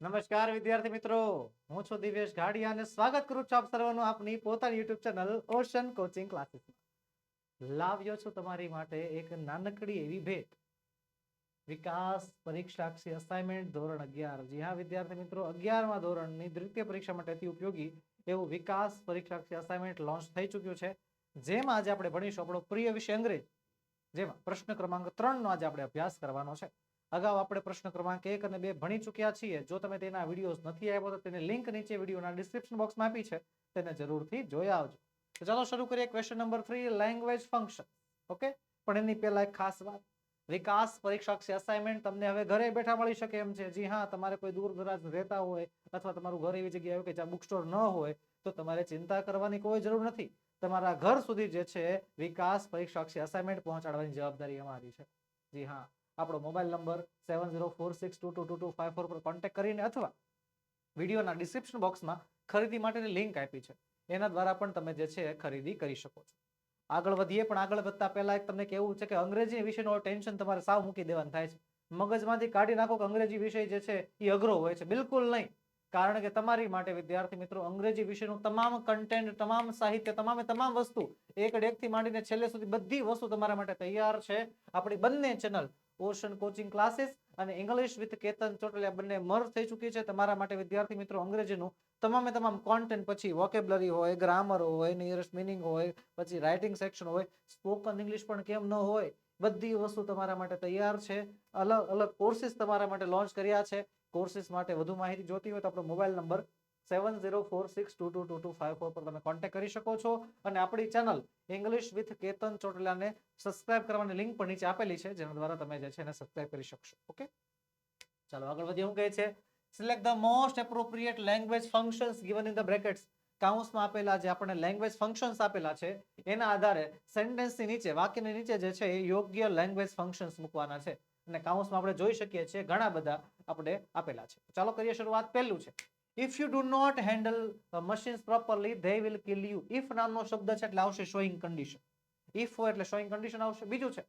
નમસ્કાર, વિદ્યાર્થી મિત્રો. હું છું દિવેશ ઘાડિયા અને સ્વાગત કરું છું આપ સર્વનું આપની પોતાની યુટ્યુબ ચેનલ ઓશન કોચિંગ ક્લાસીસમાં લાવ્યો છું તમારી માટે એક નાનકડી એવી ભેટ. વિકાસ પરીક્ષાક્ષી અસાઇનમેન્ટ ધોરણ અગિયાર. જી હા, વિદ્યાર્થી મિત્રો, અગિયારમા ધોરણની દ્વિતીય પરીક્ષા માટે અતિ ઉપયોગી એવું વિકાસ પરીક્ષાક્ષી અસાઇનમેન્ટ લોન્ચ થઈ ચૂક્યું છે. જેમાં આજે આપણે ભણીશું આપણો પ્રિય વિષય અંગ્રેજ. જેમાં પ્રશ્ન ક્રમાંક ત્રણ નો આજે આપણે અભ્યાસ કરવાનો છે. અગાઉ આપણે પ્રશ્ન ક્રમાંક એક અને બે ભણી ચૂક્યા છીએ. જો તમે તેના વિડીયોઝ નથી આવ્યો તો તેની લિંક નીચે વિડીયોના ડિસ્ક્રિપ્શન બોક્સમાં આપી છે. તેને જરૂરથી જોઈ આવજો. ચાલો શરૂ કરીએ question number three language function okay પણ એની પહેલા એક ખાસ વાત. વિકાસ પરીક્ષાક્ષી અસાઇનમેન્ટ તમને હવે ઘરે બેઠા મળી શકે એમ છે. જી હા, તમારે કોઈ દૂર દરાજ રહેતા હોય અથવા તમારું ઘર એવી જગ્યાએ કે જ્યાં બુક સ્ટોર ન હોય, તો તમારે ચિંતા કરવાની કોઈ જરૂર નથી. તમારા ઘર સુધી જે છે, વિકાસ પરીક્ષાક્ષી અસાઇનમેન્ટ પહોંચાડવાની જવાબદારી અમારી છે. જી હા. આપણો mobile number seven zero four six two two two two five four પર કોન્ટેક્ટ કરીને અથવા વિડીયોના ડિસ્ક્રિપ્શન બોક્સમાં ખરીદી માટેની લિંક આપી છે. એના દ્વારા પણ તમે જે છે ખરીદી કરી શકો છો. આગળ વધીએ, પણ આગળ વધતા પહેલા એક તમને કેવું છે કે અંગ્રેજી વિષયનો ટેન્શન તમારે સાવ મૂકી દેવાનું થાય છે. મગજમાંથી કાઢી નાખો કે અંગ્રેજી વિષય જે છે એ અઘરો હોય છે. બિલકુલ નહીં. કારણ કે તમારી માટે, વિદ્યાર્થી મિત્રો, અંગ્રેજી વિષયનું તમામ કન્ટેન્ટ તમામ સાહિત્ય, તમામે તમામ વસ્તુ એક ડેકથી માંડીને છેલ્લે સુધી બધી વસ્તુ તમારા માટે તૈયાર છે. આપણી બંને ચેનલ ઓશન કોચિંગ ક્લાસીસ અને ઇંગ્લિશ વિથ કેતન ચોટલિયા બંને મર્જ થઈ ચૂકી છે. તમારા માટે વિદ્યાર્થી મિત્રો અંગ્રેજીનું તમામે તમામ કોન્ટેન્ટ પછી વોકેબ્લરી હોય ગ્રામર હોય નિયરેસ્ટ મિનિંગ હોય, પછી રાઇટિંગ સેક્શન હોય સ્પોકન ઇંગ્લિશ પણ કેમ ન હોય, બધી વસ્તુ તમારા માટે તૈયાર છે. અલગ અલગ કોર્સિસ તમારા માટે લોન્ચ કર્યા છે. કોર્સિસ માટે વધુ માહિતી જોતી હોય તો આપણો mobile number seven zero four six two two two two five four પર તમે કોન્ટેક્ટ કરી શકો છો. અને આપણી ચેનલ ઇંગ્લિશ વિથ કેતન ચોટલાને સબસ્ક્રાઇબ કરવાની લિંક પણ નીચે આપેલી છે, જેના દ્વારા તમે જે છે એને સબસ્ક્રાઇબ કરી શકશો. ઓકે ચાલો, આગળ વધીએ હું કહે છે? Select the most appropriate language functions given in the brackets કાઉન્સમાં આપેલા જે આપણને લેંગ્વેજ ફંક્શન્સ આપેલા છે, એના આધારે સેન્ટેન્સની નીચે, વાક્યની નીચે જે છે એ યોગ્ય લેંગ્વેજ ફંક્શન્સ મૂકવાના છે. અને કાઉન્સમાં આપણે જોઈ શકીએ છીએ ઘણા બધા આપણે આપેલા છે. ચાલો, કરીએ શરૂઆત. પહેલું છે. If you do not handle machines properly they will kill you if નામનો શબ્દ છે, એટલે આવશે શોઈંગ કન્ડિશન ઇફ એટલે શોઈંગ કન્ડિશન આવશે. બીજું છે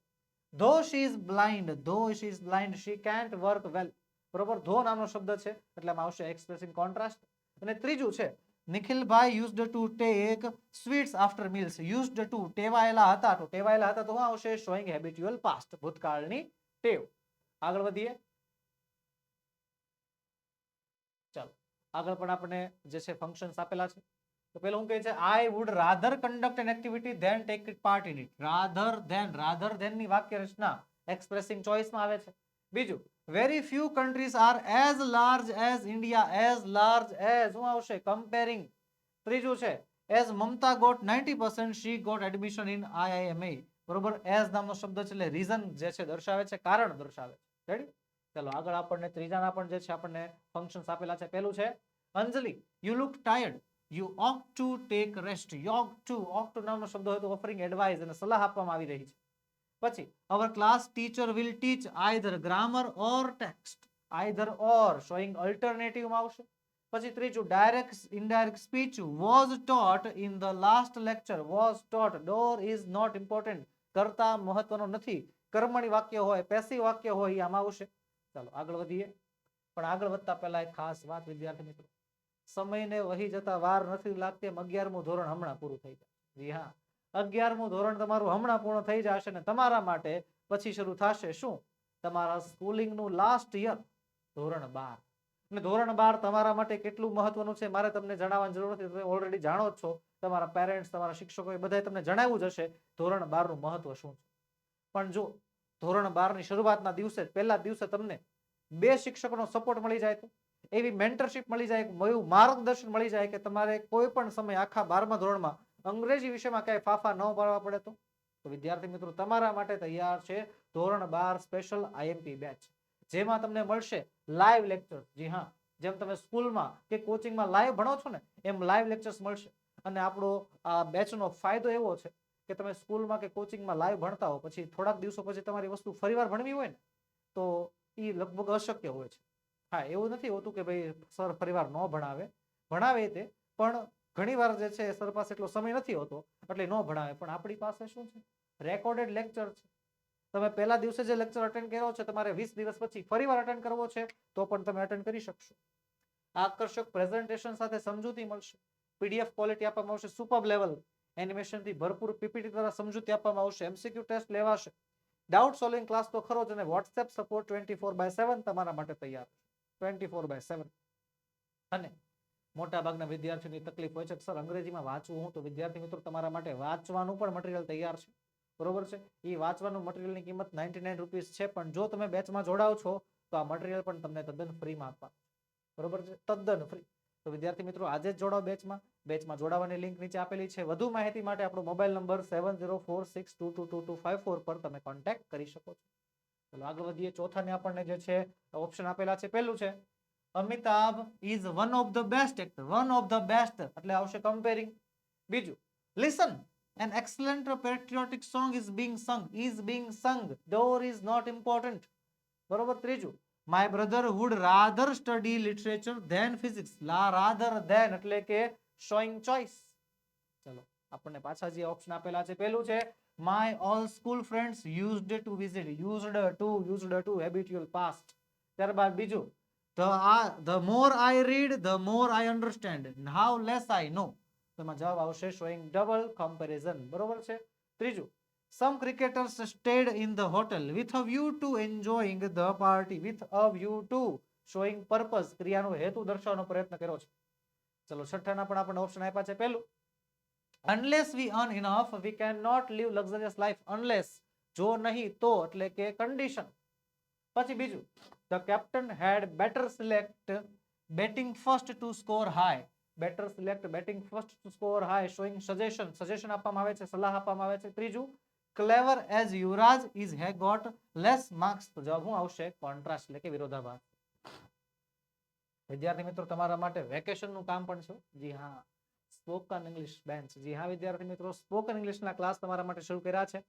though she is blind though she is blind she can't work well બરોબર? ધો નામનો શબ્દ છે, એટલે આવશે એક્સપ્રેસિંગ કોન્ટ્રાસ્ટ અને ત્રીજું છે Nikhilbhai used to take sweets after meals used to ટેવાયેલા હતા. તો ટેવાયેલા હતા તો આવશે? શોઈંગ હેબિટ્યુઅલ પાસ્ટ ભૂતકાળની ટેવ. આગળ વધીએ ચાલો આગળ પણ આપણે જે છે ફંક્શન્સ આપેલા છે. તો પેલું હું કહે છે I would rather conduct an activity than take it part in it rather than rather ધેનની વાક્ય રચના એક્સપ્રેસિંગ ચોઇસમાં આવે છે. બીજું very few countries are as large as India as large as શું આવશે? કમ્પેરિંગ ત્રીજું છે as Mamata got ninety percent she got admission in IIMA બરોબર? એઝ નામનો શબ્દ છે એટલે રીઝન જે છે દર્શાવે છે, કારણ દર્શાવે છે. રેડી ચલો, આગળ આપણને ત્રીજાના પણ જે છે, આપણને ફંક્શન્સ આપેલા છે, પેલું છે, Anjali you look tired you ought to take rest ought to ought to નામનો શબ્દ હોય તો ઓફરિંગ એડવાઇસ અને સલાહ આપવામાં આવી રહી છે. પછી our class teacher will teach either grammar or text either or showing અલ્ટરનેટિવમાં આવશે. પછી ત્રીજું direct indirect speech was taught in the last lecture was taught door is not important કરતા મહત્વનો નથી, કર્મણી વાક્ય હોય પેસી વાક્ય હોય આમાં આવશે. ચાલો આગળ વધીએ. પણ આગળ વધતા પહેલા એક ખાસ વાત, વિદ્યાર્થી મિત્રો. સમયને વહી જતા વાર નથી લાગતી અગિયારમું ધોરણ હમણાં પૂરું થઈ જાય. હા. અગિયારમું ધોરણ તમારું હમણાં પૂર્ણ થઈ જશે ને તમારા માટે પછી શરૂ થશે શું? તમારા સ્કૂલિંગનું લાસ્ટ યર ધોરણ બાર. અને ધોરણ બાર તમારા માટે કેટલું મહત્વનું છે મારે તમને જણાવવાની જરૂર નથી. તમે ઓલરેડી જાણો જ છો. તમારા પેરેન્ટ્સ તમારા શિક્ષકો એ બધાએ તમને જણાવ્યું જ હશે ધોરણ બારનું મહત્વ શું છે. પણ જો ધોરણ બારની શરૂઆતના દિવસે, પહેલા દિવસે તમને બે શિક્ષકોનો સપોર્ટ મળી જાય તો. એવી મેન્ટરશિપ મળી જાય એવું માર્ગદર્શન મળી જાય કે તમારે કોઈ પણ સમય આખા બારમા ધોરણમાં અંગ્રેજી વિષયમાં ક્યાંય ફાફા ન પાડવા પડે તો. તો વિદ્યાર્થી મિત્રો, તમારા માટે તૈયાર છે ધોરણ બાર સ્પેશિયલ આઈએમપી બેચ જેમાં તમને મળશે લાઈવ લેક્ચર જી હા, જેમ તમે સ્કૂલમાં કે કોચિંગમાં લાઈવ ભણો છો ને, એમ લાઈવ લેક્ચર્સ મળશે. અને આપણો આ બેચનો ફાયદો એવો છે કે તમે સ્કૂલમાં કે કોચિંગમાં લાઈવ ભણતા હો, પછી થોડાક દિવસો પછી તમારી વસ્તુ ફરીવાર ભણવી હોય ને, તો એ લગભગ અશક્ય હોય છે. હા, એવું નથી હોતું કે ભાઈ સર ફરીવાર ન ભણાવે. ભણાવે તે, પણ ઘણી વાર જે છે સર પાસે એટલો સમય નથી હોતો, એટલે ન ભણાવે. પણ આપણી પાસે શું છે? રેકોર્ડેડ લેક્ચર છે. તમે પહેલા દિવસે જે લેક્ચર અટેન્ડ કર્યો છે, તમારે વીસ દિવસ પછી ફરીવાર અટેન્ડ કરવો છે, તો પણ તમે અટેન્ડ કરી શકશો. આકર્ષક પ્રેઝન્ટેશન સાથે સમજૂતી મળશે. પીડીએફ ક્વોલિટી આપવામાં આવશે સુપર લેવલ એનિમેશનથી ભરપૂર પીપીટી દ્વારા સમજૂતી આપવામાં આવશે. એમસીક્યુ ટેસ્ટ લેવાશે. ડાઉટ સોલ્વિંગ ક્લાસ તો ખરો જ અને WhatsApp support twenty four by seven તમારા માટે તૈયાર ટ્વેન્ટી ફોર બાય સેવન અને મોટા ભાગના વિદ્યાર્થીઓની તકલીફ હોય છે સર, અંગ્રેજીમાં વાંચવું હું? તો વિદ્યાર્થી મિત્રો તમારા માટે વાંચવાનું પણ મટીરિયલ તૈયાર છે. બરોબર છે? એ વાંચવાનું મટીરિયલની કિંમત નાઇન્ટી નાઇન રૂપીસ છે, પણ જો તમે બેચમાં જોડાવ છો, તો આ મટીરિયલ પણ તમને તદ્દન ફ્રીમાં આપવા. બરોબર છે? તદ્દન ફ્રી તો વિદ્યાર્થી મિત્રો, આજે જ જોડાઓ બેચમાં. બેચમાં જોડાવાની લિંક નીચે આપેલી છે. વધુ માહિતી માટે આપણો મોબાઈલ નંબર સેવન પર તમે કોન્ટેક્ટ કરી શકો છો. ચલો, આગળ વધીએ. ચોથાને આપણને જે છે, ઓપ્શન આપેલા છે. પહેલું છે, Amitabh is one of the best actor. One of the best. એટલે આવશે કમ્પેરિંગ બીજું, listen. An excellent patriotic song is being sung is being sung door is not important બરોબર? ત્રીજું my brother would rather study literature than physics લા rather than એટલે કે showing choice ચલો આપણને પાછા જે ઓપ્શન આપેલા છે પહેલું છે my all school friends used to visit used to used to habitual past ત્યારબાદ બીજું the I- the more i read the more i understand how less i know તો જવાબ આવશે showing double comparison બરોબર છે ત્રીજું some cricketers stayed in the hotel with a view to enjoying the party with a view to showing purpose ક્રિયાનો હેતુ દર્શાવવાનો પ્રયત્ન કર્યો છે ચલો છઠ્ઠાના પણ આપણને ઓપ્શન આપ્યા છે પહેલું unless we earn enough we cannot live luxurious life unless જો નહીં તો એટલે કે condition પછી બીજું the captain had better select batting first to score high better select batting first to score high showing suggestion suggestion આપવામાં આવે છે સલાહ આપવામાં આવે છે ત્રીજું clever as Yuvraj is he got less marks તો જવાબ શું આવશે? કોન્ટ્રાસ્ટ એટલે કે વિરોધાભાસ. વિદ્યાર્થી મિત્રો, તમારા માટે વેકેશનનું કામ પણ છે. જી હા સ્પોકન ઇંગ્લિશ બેન્ચ જી હા, વિદ્યાર્થી મિત્રો સ્પોકન ઇંગ્લિશના ક્લાસ તમારા માટે શરૂ કર્યા છે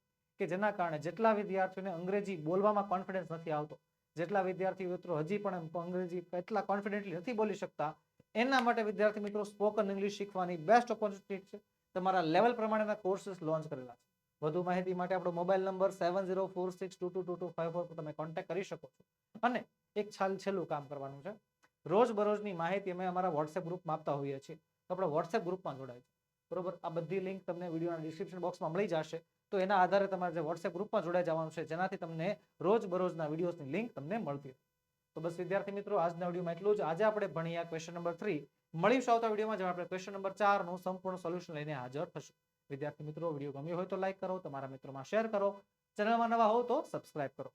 કે જેના કારણે જેટલા વિદ્યાર્થીઓને અંગ્રેજી બોલવામાં કોન્ફિડન્સ નથી આવતો, જેટલા વિદ્યાર્થી મિત્રો હજી પણ અંગ્રેજી એટલા કોન્ફિડન્ટલી નથી બોલી શકતા, એના માટે વિદ્યાર્થી મિત્રો સ્પોકન ઇંગ્લિશ શીખવાની બેસ્ટ ઓપોર્ચ્યુનિટી છે. તમારા લેવલ પ્રમાણેના કોર્સિસ લોન્ચ કરેલા છે. વધુ માહિતી માટે આપણો mobile number seven zero four six two two two two five four પર તમે કોન્ટેક્ટ કરી શકો છો. અને એક છાલ છેલ્લું કામ કરવાનું છે. રોજ બરોજની માહિતી અમે અમારા વોટ્સએપ ગ્રુપમાં આપતા હોઈએ છીએ. તો આપણે વોટ્સએપ ગ્રુપમાં જોડાય બરોબર? આ બધી લિંક તમને વિડીયોના ડિસ્ક્રિપ્શન બોક્સમાં મળી જશે. તો એના આધારે તમારે જે વોટ્સએપ ગ્રુપમાં જોડાઈ જવાનું છે, જેનાથી તમને રોજ બરોજના વિડીયોઝની લિંક તમને મળતી. તો બસ વિદ્યાર્થી મિત્રો, આજના વિડીયોમાં એટલું જ. આજે આપણે ભણ્યા ક્વેશ્ચન નંબર થ્રી મળીશું આવતા વિડીયોમાં જેમાં આપણે ક્વેશ્ચન નંબર ચારનું સંપૂર્ણ સોલ્યુશન લઈને હાજર થશું. વિદ્યાર્થી મિત્રો, વીડિયો ગમ્યો હોય તો લાઈક કરો, તમારા મિત્રોમાં શેર કરો. ચેનલમાં નવા હો તો સબસ્ક્રાઈબ કરો.